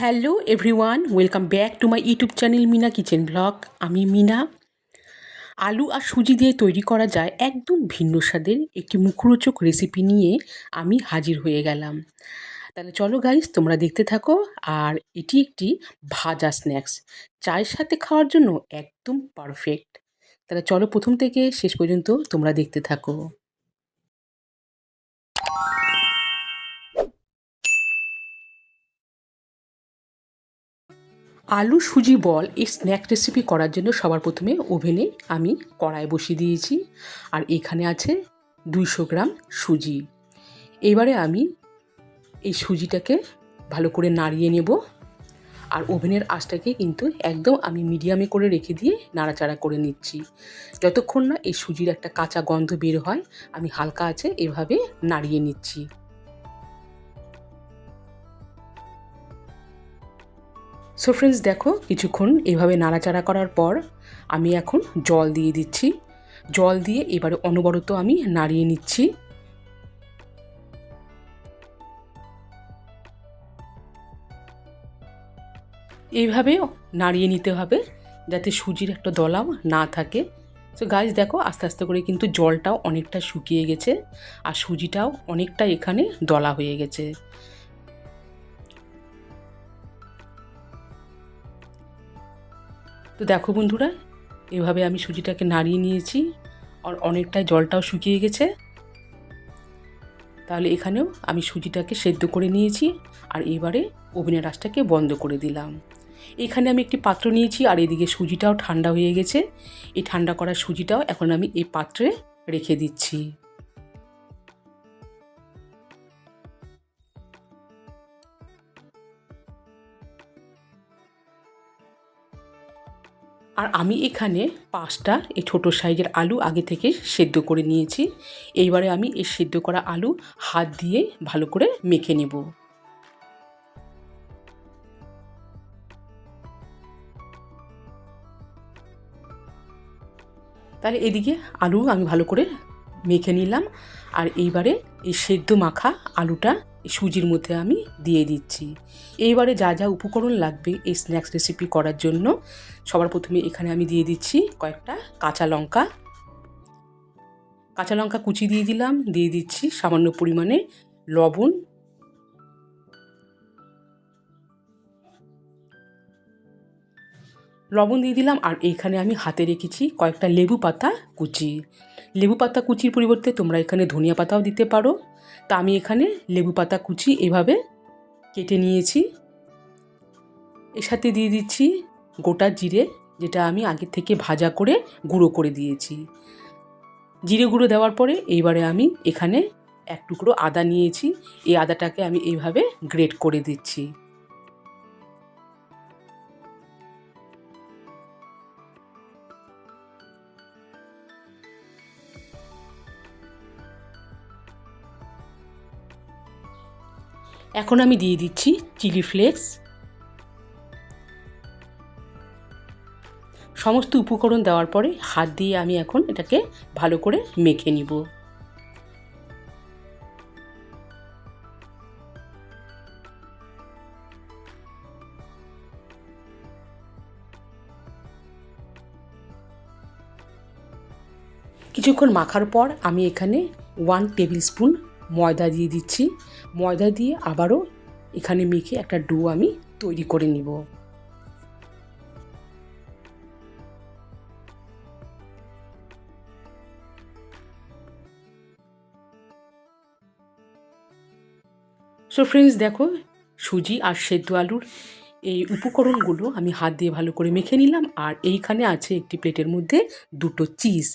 Hello everyone welcome back to my YouTube channel Meena kitchen blog আমি মিনা। আলু আর সুজি দিয়ে তৈরি করা যায় একদম ভিন্ন স্বাদের একটি মুখরোচক রেসিপি নিয়ে আমি হাজির হয়ে গেলাম। তাহলে চলো গাইস তোমরা দেখতে থাকো। আর এটি একটি ভাজা স্ন্যাক্স চায়ের সাথে খাওয়ার জন্য একদম পারফেক্ট তাহলে চলো প্রথম থেকে শেষ পর্যন্ত তোমরা দেখতে থাকো। আলু সুজি বল এই স্ন্যাক রেসিপি করার জন্য সবার প্রথমে ওভেনে আমি কড়াই বসিয়ে দিয়েছি। আর এখানে আছে দুইশো গ্রাম সুজি। এবারে আমি এই সুজিটাকে ভালো করে নাড়িয়ে নেব। আর ওভেনের আঁচটাকে কিন্তু একদম আমি মিডিয়ামে করে রেখে দিয়ে নাড়াচাড়া করে নিচ্ছি। যতক্ষণ না এই সুজির একটা কাঁচা গন্ধ বের হয়, আমি হালকা আছে এভাবে নাড়িয়ে নিচ্ছি। সো ফ্রেন্ডস দেখো, কিছুক্ষণ এভাবে নাড়াচাড়া করার পর আমি এখন জল দিয়ে দিচ্ছি। জল দিয়ে এবারে অনবরত আমি নাড়িয়ে নিচ্ছি। এইভাবে নাড়িয়ে নিতে হবে যাতে সুজির একটা দলাও না থাকে। তো গাছ দেখো, আস্তে আস্তে করে কিন্তু জলটাও অনেকটা শুকিয়ে গেছে আর সুজিটাও অনেকটা এখানে দলা হয়ে গেছে। তো দেখো বন্ধুরা, এভাবে আমি সুজিটাকে নাড়িয়ে নিয়েছি আর অনেকটাই জলটাও শুকিয়ে গেছে। তাহলে এখানেও আমি সুজিটাকে সেদ্ধ করে নিয়েছি আর এবারে ওভেনের আঁচটাকে বন্ধ করে দিলাম। এখানে আমি একটি পাত্র নিয়েছি আর এদিকে সুজিটাও ঠান্ডা হয়ে গেছে। এই ঠান্ডা করা সুজিটাও এখন আমি এই পাত্রে রেখে দিচ্ছি। আর আমি এখানে পাঁচটা এই ছোটো সাইজের আলু আগে থেকে সেদ্ধ করে নিয়েছি। এইবারে আমি এই সেদ্ধ করা আলু হাত দিয়ে ভালো করে মেখে নেব। তাহলে এদিকে আলু আমি ভালো করে মেখে নিলাম। আর এইবারে এই সেদ্ধ মাখা আলুটা সুজির মধ্যে আমি দিয়ে দিচ্ছি। এইবারে যা যা উপকরণ লাগবে এই স্ন্যাক্স রেসিপি করার জন্য সবার প্রথমে এখানে আমি দিয়ে দিচ্ছি কয়েকটা কাঁচা লঙ্কা। কাঁচা লঙ্কা কুচি দিয়ে দিলাম, দিয়ে দিচ্ছি সামান্য পরিমাণে লবণ লবণ দিয়ে দিলাম আর এইখানে আমি হাতে রেখেছি কয়েকটা লেবু পাতা কুচি। লেবু পাতা কুচির পরিবর্তে তোমরা এখানে ধনিয়া পাতাও দিতে পারো। তা আমি এখানে লেবু পাতা কুচি এভাবে কেটে নিয়েছি। এর সাথে দিয়ে দিচ্ছি গোটা জিরে, যেটা আমি আগে থেকে ভাজা করে গুঁড়ো করে দিয়েছি। জিরে গুঁড়ো দেওয়ার পরে এইবারে আমি এখানে এক টুকরো আদা নিয়েছি। এই আদাটাকে আমি এইভাবে গ্রেট করে দিচ্ছি। এখন আমি দিয়ে দিচ্ছি চিলি ফ্লেক্স। সমস্ত উপকরণ দেওয়ার পরে হাত দিয়ে আমি এখন এটাকে ভালো করে মেখে নিব। কিছুক্ষণ মাখার পর আমি এখানে ওয়ান টেবিল স্পুন ময়দা দিয়ে দিচ্ছি। ময়দা দিয়ে আবারও এখানে মেখে একটা ডো আমি তৈরি করে নিব। সো ফ্রেন্ডস দেখো, সুজি আর সেদ্ধ আলুর এই উপকরণগুলো আমি হাত দিয়ে ভালো করে মেখে নিলাম। আর এইখানে আছে একটি প্লেটের মধ্যে দুটো চিজ।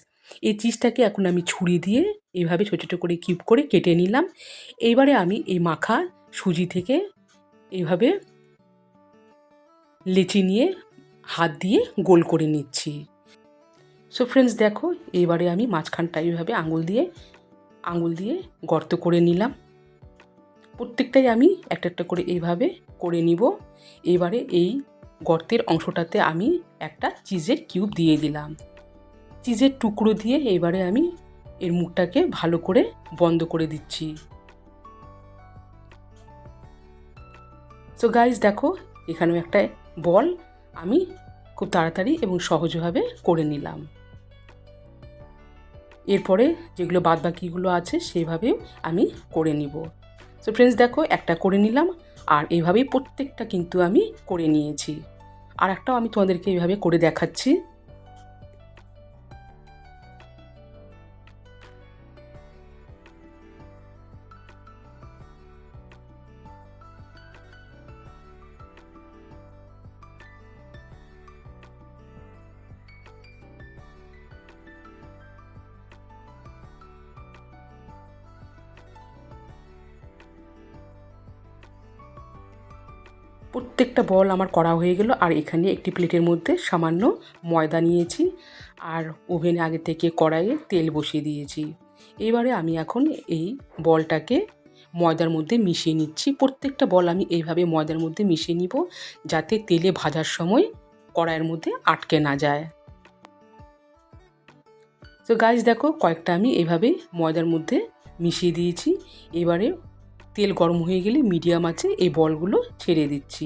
এই চিজটাকে এখন আমি ছুরি দিয়ে এইভাবে ছোটো ছোটো করে কিউব করে কেটে নিলাম। এইবারে আমি এই মাখা সুজি থেকে এইভাবে লেচি নিয়ে হাত দিয়ে গোল করে নিচ্ছি। সো ফ্রেন্ডস দেখো এইবারে আমি মাঝখানটা এইভাবে আঙুল দিয়ে আঙুল দিয়ে গর্ত করে নিলাম। প্রত্যেকটাই আমি একটা একটা করে এইভাবে করে নিব। এবারে এই গর্তের অংশটাতে আমি একটা চিজের কিউব দিয়ে দিলাম। চিজের টুকরো দিয়ে এবারে আমি এর মুখটাকে ভালো করে বন্ধ করে দিচ্ছি। সো গাইজ দেখো, এখানেও একটা বল আমি খুব তাড়াতাড়ি এবং সহজভাবে করে নিলাম। এরপরে যেগুলো বাদ বাকিগুলো আছে সেভাবেও আমি করে নিব। সো ফ্রেন্ডস দেখো, একটা করে নিলাম আর এইভাবেই প্রত্যেকটা কিন্তু আমি করে নিয়েছি। আর একটাও আমি তোমাদেরকে এইভাবে করে দেখাচ্ছি। প্রত্যেকটা বল আমার করা হয়ে গেল, আর এখানে একটি প্লেটের মধ্যে সামান্য ময়দা নিয়েছি, আর ওভেনে আগে থেকে কড়াইয়ে তেল বসিয়ে দিয়েছি। এবারে আমি এখন এই বলটাকে ময়দার মধ্যে মিশিয়ে নিচ্ছি। প্রত্যেকটা বল আমি এইভাবে ময়দার মধ্যে মিশিয়ে নিব, যাতে তেলে ভাজার সময় কড়াইয়ের মধ্যে আটকে না যায়। তো গাছ দেখো কয়েকটা আমি এভাবে ময়দার মধ্যে মিশিয়ে দিয়েছি। এবারে তেল গরম হয়ে গেলে মিডিয়াম আছে এই বলগুলো ছেড়ে দিচ্ছি।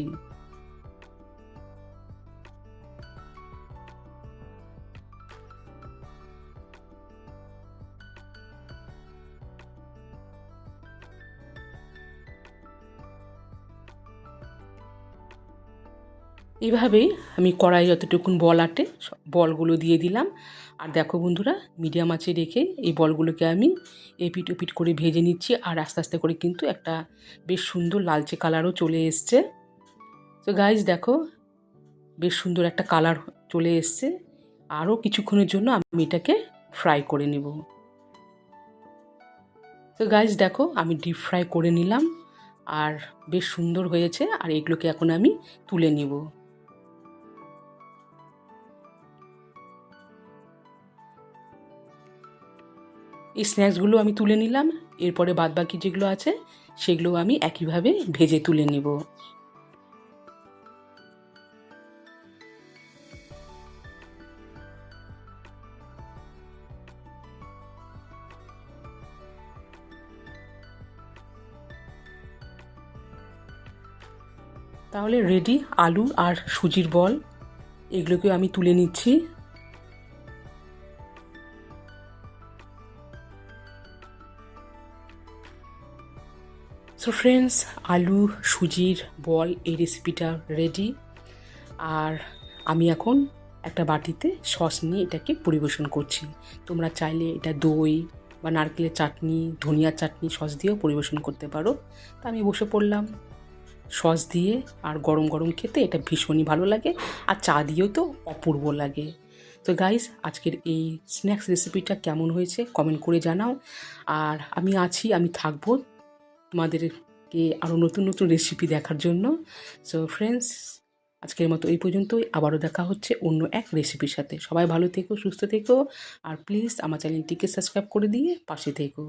এইভাবেই আমি কড়াই যতটুকুন বল আটে বলগুলো দিয়ে দিলাম। আর দেখো বন্ধুরা, মিডিয়াম আঁচে রেখে এই বলগুলোকে আমি এপিট ওপিট করে ভেজে নিচ্ছি। আর আস্তে আস্তে করে কিন্তু একটা বেশ সুন্দর লালচে কালারও চলে এসছে। তো গাইজ দেখো, বেশ সুন্দর একটা কালার চলে এসছে। আরও কিছুক্ষণের জন্য আমি এটাকে ফ্রাই করে নেব। তো গাইজ দেখো, আমি ডিপ ফ্রাই করে নিলাম। আর বেশ সুন্দর হয়েছে। আর এগুলোকে এখন আমি তুলে নিব। এই স্ন্যাক্সগুলো আমি তুলে নিলাম, এরপরে বাদবাকি যেগুলো আছে, সেগুলো আমি একইভাবে ভেজে তুলে নেব। তাহলে রেডি আলু আর সুজির বল, এগুলোকে আমি তুলে নিচ্ছি। সো ফ্রেন্ডস আলু, সুজির বল এই রেসিপিটা রেডি আর আমি এখন একটা বাটিতে সস নিয়ে এটাকে পরিবেশন করছি। তোমরা চাইলে এটা দই বা নারকেলের চাটনি, ধনিয়ার চাটনি সস দিয়েও পরিবেশন করতে পারো। তা আমি বসে পড়লাম সস দিয়ে আর গরম গরম খেতে এটা ভীষণই ভালো লাগে আর চা দিয়েও তো অপূর্ব লাগে। তো গাইস আজকের এই স্ন্যাক্স রেসিপিটা কেমন হয়েছে? কমেন্ট করে জানাও। আর আমি আছি, আমি থাকব তোমাদেরকে আরও নতুন নতুন রেসিপি দেখার জন্য। সো ফ্রেন্ডস আজকের মতো এই পর্যন্তই। আবারও দেখা হচ্ছে অন্য এক রেসিপির সাথে। সবাই ভালো থেকো, সুস্থ থেকো। আর প্লিজ আমার চ্যানেলটিকে সাবস্ক্রাইব করে দিয়ে পাশে থেকো।